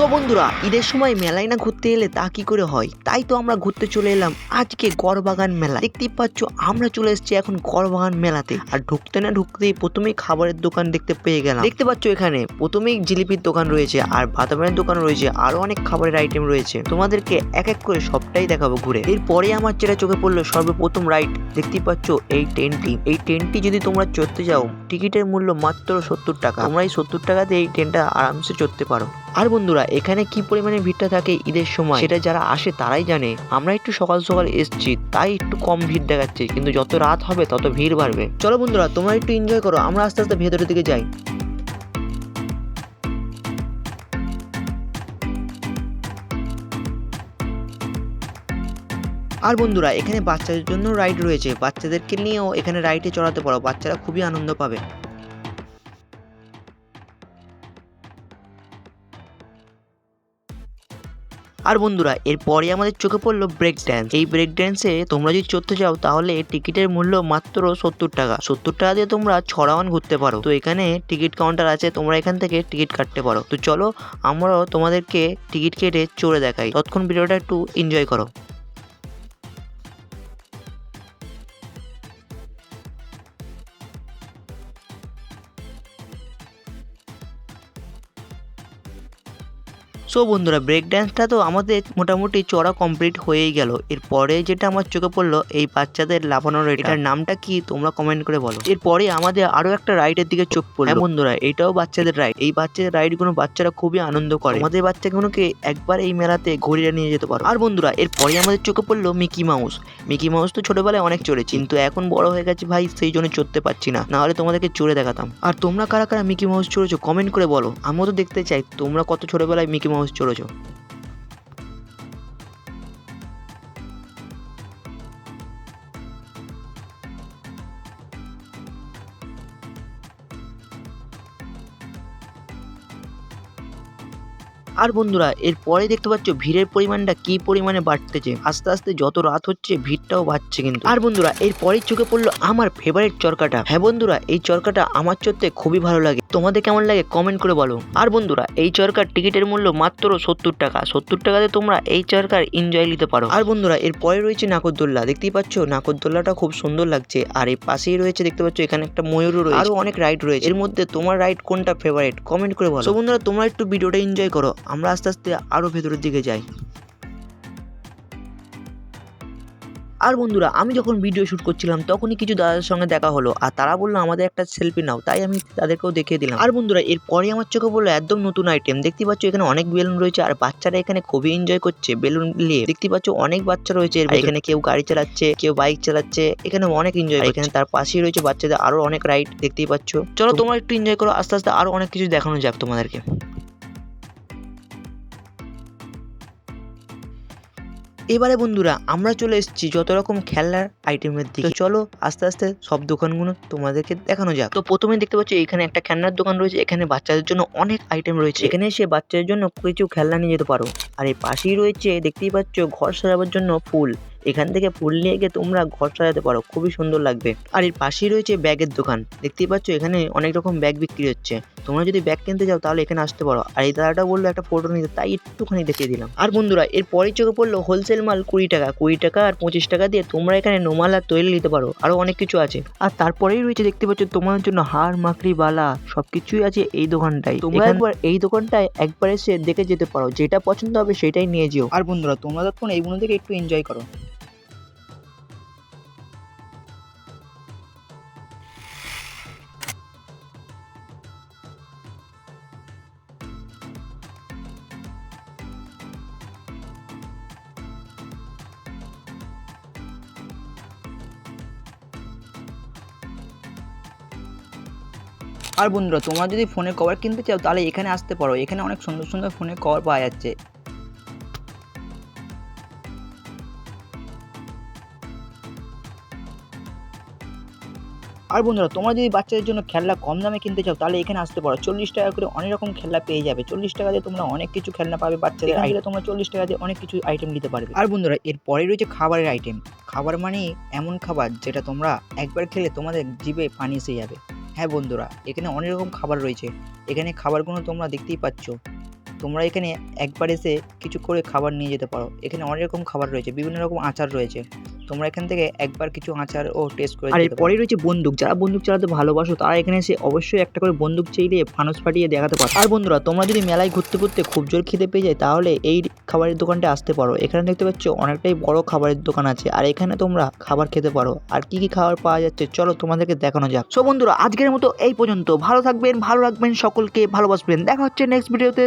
তো বন্ধুরা, ঈদের সময় মেলায় না ঘুরতে এলে তা কি করে হয়? তাই তো আমরা ঘুরতে চলে এলাম আজকে গড়বাগান মেলা দেখতেই পাচ্ছ, আমরা চলে এসেছি এখন গড়বাগান মেলাতে। আর ঢুকতে না ঢুকতেই প্রথমেই খাবারের দোকান দেখতে পেয়ে গেলাম। দেখতে পাচ্ছ এখানে, প্রথমেই জিলিপির দোকান রয়েছে আর বাদামের দোকান রয়েছে আরও অনেক খাবারের আইটেম রয়েছে। তোমাদেরকে এক এক করে সবটাই দেখাবো ঘুরে। এরপরে আমার যেটা চোখে পড়ল, সর্বপ্রথম রাইড দেখতেই পাচ্ছ এই ট্রেনটি। এই ট্রেনটি যদি তোমরা চড়তে যাও, টিকিটের মূল্য মাত্র সত্তর টাকা। তোমরা এই সত্তর টাকাতে এই ট্রেনটা আরামসে চড়তে পারো। আর বন্ধুরা, এখানে কি পরিমাণে ভিড়টা থাকে ঈদের সময়? সেটা যারা আসে তারাই জানে। আমরা একটু সকাল সকাল এসছি, তাই একটু কম ভিড় দেখাচ্ছে। কিন্তু যত রাত হবে, তত ভিড় বাড়বে। চলো বন্ধুরা, তোমরা একটু এনজয় করো, আমরা আস্তে আস্তে ভেতরের দিকে যাই। আর বন্ধুরা, এখানে বাচ্চাদের জন্য রাইড রয়েছে। বাচ্চাদেরকে নিয়েও এখানে রাইডে চড়াতে পারো, বাচ্চারা খুবই আনন্দ পাবে। আর বন্ধুরা, এরপরে আমাদের চোখে পড়ল ব্রেক ড্যান্স এই ব্রেক ড্যান্সে তোমরা যদি চড়তে যাও, তাহলে টিকিটের মূল্য মাত্র সত্তর টাকা। সত্তর টাকা দিয়ে তোমরা ছড়াওয়ান ঘুরতে পারো। তো এখানে টিকিট কাউন্টার আছে, তোমরা এখান থেকে টিকিট কাটতে পারো। তো চলো, আমরাও তোমাদেরকে টিকিট কেটে চড়ে দেখাই। তৎক্ষণ ভিডিওটা একটু এনজয় করো। সো বন্ধুরা ব্রেক ড্যান্সটা তো আমাদের মোটামুটি চড়া কমপ্লিট হয়েই গেল। এরপরে যেটা আমার চোখে পড়ল, এই বাচ্চাদের রাইড এটার নামটা কি, তোমরা কমেন্ট করে বলো। এরপরে আমাদের আরও একটা রাইডের দিকে চোখ পড়ল। হ্যাঁ বন্ধুরা, এটাও বাচ্চাদের রাইড এই বাচ্চাদের রাইডগুলো বাচ্চারা খুবই আনন্দ করে। আমাদের বাচ্চাগুলোকে একবার এই মেলাতে ঘুরিয়ে নিয়ে যেতে পারো। আর বন্ধুরা, এরপরে আমাদের চোখে পড়ল মিকি মাউস মিকি মাউস তো ছোটবেলায় অনেক চড়েছি, কিন্তু এখন বড় হয়ে গেছে ভাই, সেই জন্য চড়তে পারছি না। নাহলে তোমাদেরকে চড়ে দেখাতাম। আর তোমরা কারা কারা মিকি মাউস চড়েছো কমেন্ট করে বলো। আমিও তো দেখতে চাই, তোমরা কত ছোটবেলায় মিকি মাউস চড়েছো আর বন্ধুরা, এরপরে দেখতে পাচ্ছ ভিড়ের পরিমাণটা কি পরিমাণে বাড়তেছে? আস্তে আস্তে যত রাত হচ্ছে, ভিড়টাও বাড়ছে কিন্তু। আর বন্ধুরা, এরপরেই চোখে পড়ল আমার ফেভারিট চরকাটা। হ্যাঁ বন্ধুরা, এই চরকাটা আমার চড়তে খুবই ভালো লাগে। তোমাদের কেমন লাগে কমেন্ট করে বলো। আর বন্ধুরা, এই চরকার টিকিটের মূল্য মাত্র সত্তর টাকা। সত্তর টাকাতে তোমরা এই চরকার এনজয় নিতে পারো। আর বন্ধুরা, এরপরে রয়েছে নাকরদোল্লা। দেখতেই পাচ্ছ, নাকরদোল্লাটা খুব সুন্দর লাগছে। আর এই পাশেই রয়েছে, দেখতে পাচ্ছ, এখানে একটা ময়ূরও রয়েছে। আরও অনেক রাইড রয়েছে। এর মধ্যে তোমার রাইড কোনটা ফেভারিট কমেন্ট করে বলো। বন্ধুরা, তোমরা একটু ভিডিওটা এনজয় করো। আমরা আস্তে আস্তে আরও ভেতরের দিকে যাই। আর বন্ধুরা আমি যখন ভিডিও শুট করছিলাম তখনই কিছু দাদাদের সঙ্গে দেখা হলো আর তারা বলল আমাদের একটা সেলফি নাও। তাই আমি তাদেরকেও দেখিয়ে দিলাম। আর বন্ধুরা এরপরে আমার চোখে বলল একদম নতুন আইটেম দেখতে পাচ্ছ এখানে অনেক বেলুন রয়েছে আর বাচ্চারা এখানে খুবই এনজয় করছে বেলুন নিয়ে। দেখতে পাচ্ছ অনেক বাচ্চা রয়েছে এখানে কেউ গাড়ি চালাচ্ছে কেউ বাইক চালাচ্ছে এখানে অনেক এনজয় এখানে তার পাশেই রয়েছে বাচ্চাদের আরও অনেক রাইড দেখতেই পাচ্ছ। চলো তোমরা একটু এনজয় করো আস্তে আস্তে আরও অনেক কিছু দেখানো যাক তোমাদেরকে। এবারে বন্ধুরা, আমরা চলে এসেছি যত রকম খেলনার আইটেমের দিকে। চলো, আস্তে আস্তে সব দোকানগুলো তোমাদেরকে দেখানো যাক। তো প্রথমে দেখতে পাচ্ছ, এখানে একটা খেলনার দোকান রয়েছে। এখানে বাচ্চাদের জন্য অনেক আইটেম রয়েছে। এখানে এসে বাচ্চাদের জন্য কিছু খেলনা নিয়ে যেতে পারো। আর এই পাশেই রয়েছে, দেখতেই পাচ্ছ, ঘর সাজাবার জন্য ফুল। এখান থেকে ফুল নিয়ে গিয়ে তোমরা ঘর সাজাতে পারো। খুবই সুন্দর লাগবে। আর এর পাশেই রয়েছে ব্যাগের দোকান। দেখতেই পাচ্ছ, এখানে অনেক রকম ব্যাগ বিক্রি হচ্ছে। তোমরা যদি ব্যাগ কিনতে যাও তাহলে এখানে আসতে পারো। আর এই দাদাটা বলল একটা ফটো নিতে তাই একটুখানি দেখিয়ে দিলাম। আর বন্ধুরা এর পরেই চোখে পড়ল হোলসেল মাল কুড়ি টাকা। কুড়ি টাকা আর পঁচিশ টাকা দিয়ে তোমরা এখানে নোমাল আর তৈরি নিতে পারো। আরও অনেক কিছু আছে। আর তারপরেই রয়েছে দেখতে পাচ্ছ তোমার জন্য হার মাকড়ি বালা সবকিছুই আছে এই দোকানটাই তোমরা একবার এই দোকানটায় একবার এসে দেখে যেতে পারো। যেটা পছন্দ হবে সেটাই নিয়ে যেও। আর বন্ধুরা তোমরা তখন এইগুলো থেকে একটু এনজয় করো। আর বন্ধুরা তোমরা যদি ফোনের কভার কিনতে চাও তাহলে এখানে আসতে পারো। এখানে অনেক সুন্দর সুন্দর ফোনের কভার পাওয়া যাচ্ছে। আর বন্ধুরা তোমরা যদি বাচ্চাদের জন্য খেলনা কম দামে কিনতে চাও তাহলে এখানে আসতে পারো। চল্লিশ টাকা করে অনেক রকম খেলনা পেয়ে যাবে। চল্লিশ টাকা দিয়ে তোমরা অনেক কিছু খেলনা পাবে বাচ্চাদের আইলে তোমরা চল্লিশ টাকা দিয়ে অনেক কিছু আইটেম নিতে পারবে। আর বন্ধুরা এর পরে রয়েছে খাবারের আইটেম খাবার মানে এমন খাবার যেটা তোমরা একবার খেলে তোমাদের জিভে পানি এসে যাবে। হ্যাঁ বন্ধুরা এখানে অনেক রকম খাবার রয়েছে। এখানে খাবারগুলো তোমরা দেখতেই পাচ্ছ। তোমরা এখানে একবার এসে কিছু করে খাবার নিয়ে যেতে পারো। এখানে অনেক রকম খাবার রয়েছে বিভিন্ন রকম আচার রয়েছে। তোমরা এখান থেকে একবার কিছু আচার ও টেস্ট করে আর যেতে পারো। এরপরেই রয়েছে বন্দুক। যারা বন্দুক চালাতে ভালোবাসো তারা এখানে এসে অবশ্যই একটা করে বন্দুক চাইলে ফানুস ফাটিয়ে দেখাতে পারো। আর বন্ধুরা তোমরা যদি মেলায় ঘুরতে ঘুরতে খুব জোর খেতে পেয়ে যায় তাহলে এই খাবারের দোকানটা আসতে পারো। এখানে দেখতে পাচ্ছ অনেকটাই বড় খাবারের দোকান আছে আর এখানে তোমরা খাবার খেতে পারো। আর কি কি খাবার পাওয়া যাচ্ছে চলো তোমাদেরকে দেখানো যাক। সো বন্ধুরা আজকের মতো এই পর্যন্ত। ভালো থাকবেন ভালো রাখবেন সকলকে ভালোবাসবেন। দেখা হচ্ছে নেক্সট ভিডিওতে